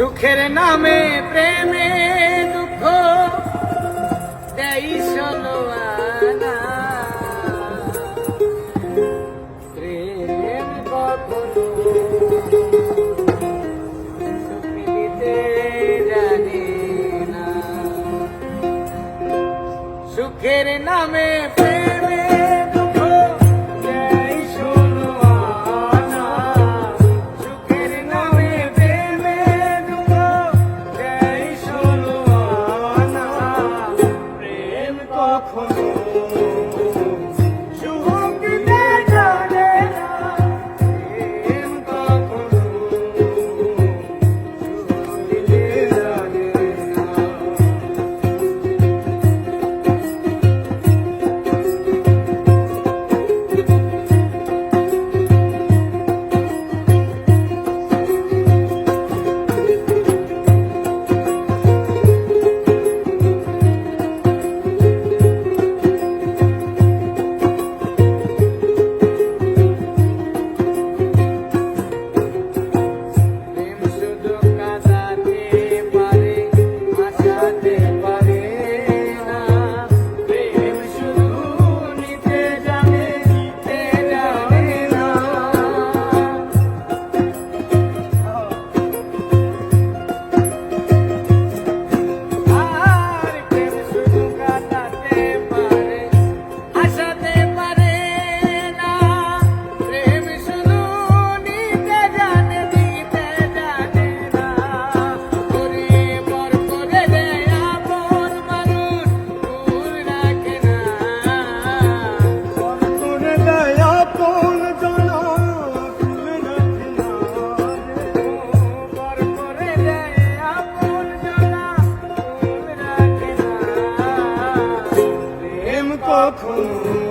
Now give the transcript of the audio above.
সুখের নামে প্রেমে দুঃখ দেই সলোয়া cuckoo.